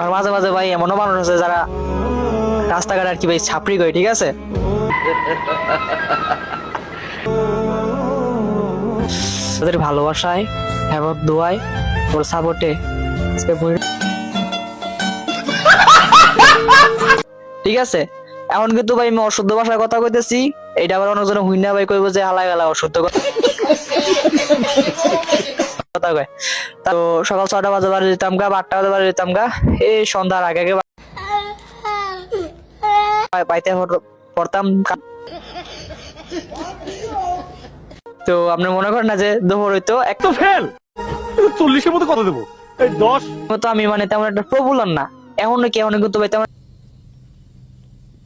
আর মাঝে মাঝে ভাই এমনও মানুষ আছে যারা রাস্তাঘাট আর কি ভাই ছাপড়ি করে, ঠিক আছে? তাদের ভালোবাসায় এবং দোয়ায় ওর সাপোর্টে ঠিক আছে? এখন কিন্তু ভাই আমি অশুদ্ধ ভাষায় কথা কইতেছি এটা আবার অনেকজন হুইনা ভাই কইব যে হালা গেলা অশুদ্ধ কথা। কথা কয় তো সকাল ছটা বাজে বাজে যেতাম গা আটটা বাজে বাজে যেতাম গা। এই সন্ধ্যার আগে আগে পাইতে পড়তাম। তো আপনি মনে করেন না যে দুপুর হইতো? এক তো ফেল! চল্লিশের মতো কত দেবো? এই দশ। তো আমি মানে তেমন একটা প্রবুলার না। এখন কি এখন কিন্তু ভাই তেমন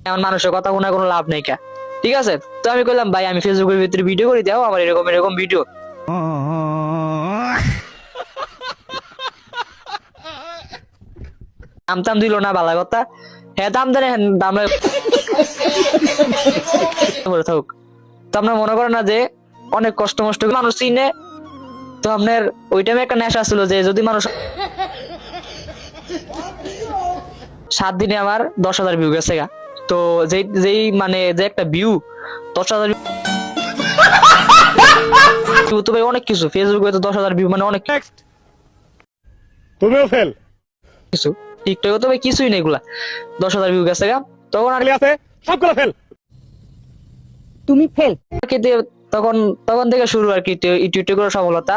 এমন মানুষের কথা শোনা কোনো লাভ নেই কা। ঠিক আছে? তো আমি কইলাম ভাই আমি ফেসবুকের ভিতরে ভিডিও করে দাও আমার এরকম এরকম ভিডিও দাম টাম দিল না ভালো কথা। হ্যাঁ দাম দেন হ্যাঁ দাম থাকুক। তো আপনার মনে করেন না যে অনেক কষ্ট মষ্ট মানুষ চিনে? তো আপনার ওই টাইমে একটা নেশা ছিল যে যদি মানুষ সাত দিনে আমার দশ হাজার ভিউ গেছে গা। তো যেই যেই মানে যে একটা ভিউ দশ হাজার ইউটিউবে অনেক কিছু ফেসবুকে তো দশ হাজার ভিউ মানে অনেক তুমিও ফেল কিছু। টিকটকে তো ভাই কিছুই নেই এগুলা। দশ হাজার ভিউ গেছে গা। তখন আর আছে সবগুলো ফেল তুমি ফেল তখন তখন থেকে শুরু আর কি ইউটিউব করে সফলতা।